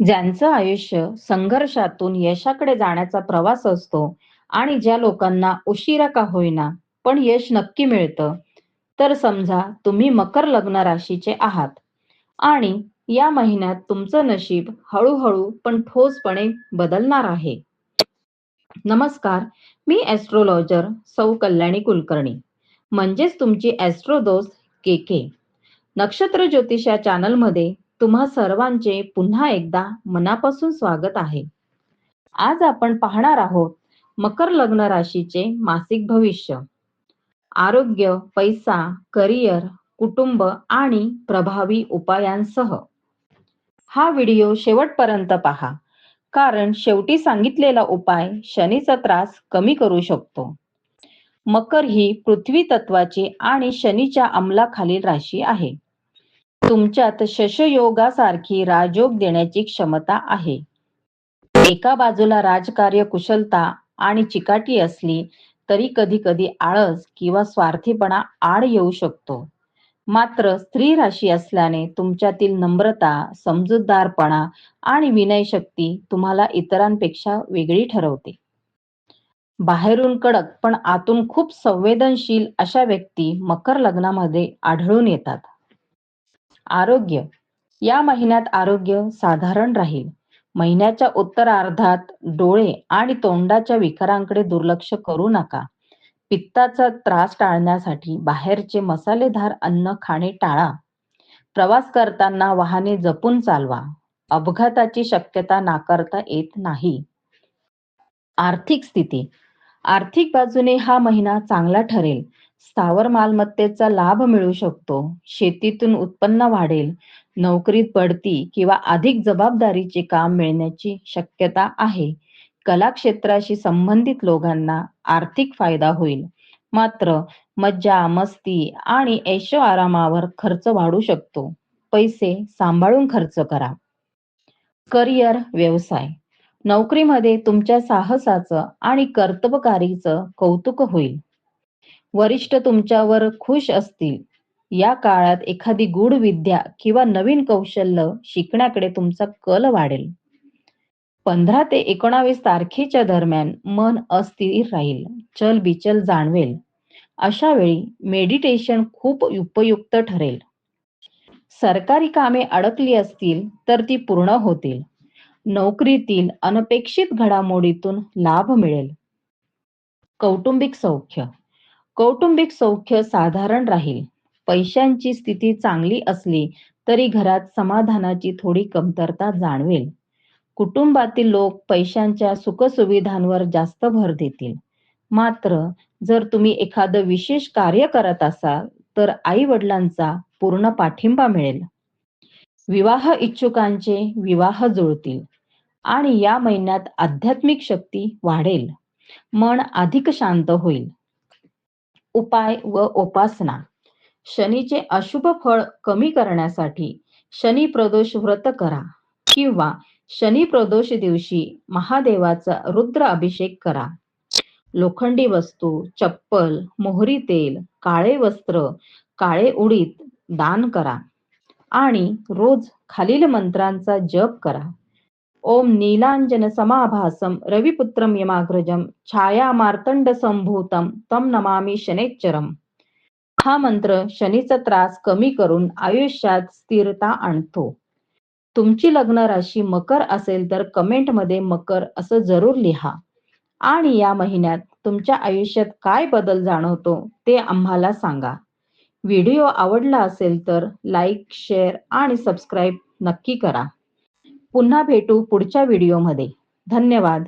ज्यांचं आयुष्य संघर्षातून यशाकडे जाण्याचा प्रवास असतो आणि ज्या लोकांना उशिरा का होईना पण यश नक्की मिळतं तर समजा तुम्ही मकर लग्न राशीचे आहात. आणि या महिन्यात तुमचं नशीब हळूहळू पण ठोसपणे बदलणार आहे. नमस्कार मी ॲस्ट्रोलॉजर सौ कल्याणी कुलकर्णी. म्हणजेच तुमची ॲस्ट्रो दोस्त के के. नक्षत्र ज्योतिष या चॅनलमध्ये तुम्हा सर्वांचे पुन्हा एकदा मनापासून स्वागत आहे. आज आपण पाहणार आहोत मकर लग्न राशीचे मासिक भविष्य. आरोग्य पैसा करिअर कुटुंब आणि प्रभावी उपायांसह. हा व्हिडिओ शेवटपर्यंत पहा कारण शेवटी सांगितलेला उपाय शनीचा त्रास कमी करू शकतो. मकर ही पृथ्वी तत्वाची आणि शनीच्या अंमलाखालील राशी आहे. तुमच्यात शशयोगासारखी राजयोग देण्याची क्षमता आहे. एका बाजूला राजकार्य कुशलता आणि चिकाटी असली तरी कधी कधी आळस किंवा स्वार्थीपणा आड येऊ शकतो. मात्र स्त्री राशी असल्याने तुमच्यातील नम्रता समजूतदारपणा आणि विनय शक्ती तुम्हाला इतरांपेक्षा वेगळी ठरवते. बाहेरून कडक पण आतून खूप संवेदनशील अशा व्यक्ती मकर लग्नामध्ये आढळून येतात. आरोग्य. या महिन्यात आरोग्य साधारण राहील. महिन्याच्या उत्तरार्धात डोळे आणि तोंडाच्या विकारांकडे दुर्लक्ष करू नका. पित्ताचा त्रास टाळण्यासाठी बाहेरचे मसालेदार अन्न खाणे टाळा. प्रवास करताना वाहने जपून चालवा. अपघाताची शक्यता नाकारता येत नाही. आर्थिक स्थिती. आर्थिक बाजूने हा महिना चांगला ठरेल. स्थावर मालमत्तेचा लाभ मिळू शकतो. शेतीतून उत्पन्न वाढेल. नोकरीत बढती किंवा अधिक जबाबदारीचे काम मिळण्याची शक्यता आहे. कला क्षेत्राशी संबंधित लोकांना आर्थिक फायदा होईल. मात्र मज्जा मस्ती आणि ऐशो आरामावर खर्च वाढू शकतो. पैसे सांभाळून खर्च करा. करिअर व्यवसाय. नोकरीमध्ये तुमच्या साहसाचं आणि कर्तबकारीचं कौतुक होईल. वरिष्ठ तुमच्यावर खुश असतील. या काळात एखादी गूढ विद्या किंवा नवीन कौशल्य शिकण्याकडे तुमचा कल वाढेल. पंधरा ते एकोणावीस तारखेच्या दरम्यान मन अस्थिर राहील चल बिचल जाणवेल. अशा वेळी मेडिटेशन खूप उपयुक्त ठरेल. सरकारी कामे अडकली असतील तर ती पूर्ण होतील. नोकरीतील अनपेक्षित घडामोडीतून लाभ मिळेल. कौटुंबिक सौख्य कौटुंबिक सौख्य साधारण राहील. पैशांची स्थिती चांगली असली तरी घरात समाधानाची थोडी कमतरता जाणवेल. कुटुंबातील लोक पैशांच्या सुखसुविधांवर जास्त भर देतील. मात्र जर तुम्ही एखादं विशेष कार्य करत असाल तर आई वडिलांचा पूर्ण पाठिंबा मिळेल. विवाह इच्छुकांचे विवाह जुळतील आणि या महिन्यात आध्यात्मिक शक्ती वाढेल. मन अधिक शांत होईल. उपाय व उपासना. शनीचे अशुभ फळ कमी करण्यासाठी शनी प्रदोष व्रत करा किंवा शनी प्रदोष दिवशी महादेवाचा रुद्र अभिषेक करा. लोखंडी वस्तू चप्पल मोहरी तेल काळे वस्त्र काळे उडीत दान करा आणि रोज खालील मंत्रांचा जप करा. ओम नीलांजन समाभासम रविपुत्रम यमाग्रजम छाया मार्तंड संभूतम तम नमामी शनेच्चरम हा मंत्र शनीचा त्रास कमी करून आयुष्यात स्थिरता आणतो। तुमची लग्न राशी मकर असेल तर कमेंटमध्ये मकर असं जरूर लिहा। आणि या महिन्यात तुमच्या आयुष्यात काय बदल जाणवतो ते आम्हाला सांगा। व्हिडिओ आवडला असेल तर लाईक शेअर आणि सबस्क्राईब नक्की करा। पुन्हा भेटू पुढच्या व्हिडिओमध्ये. धन्यवाद.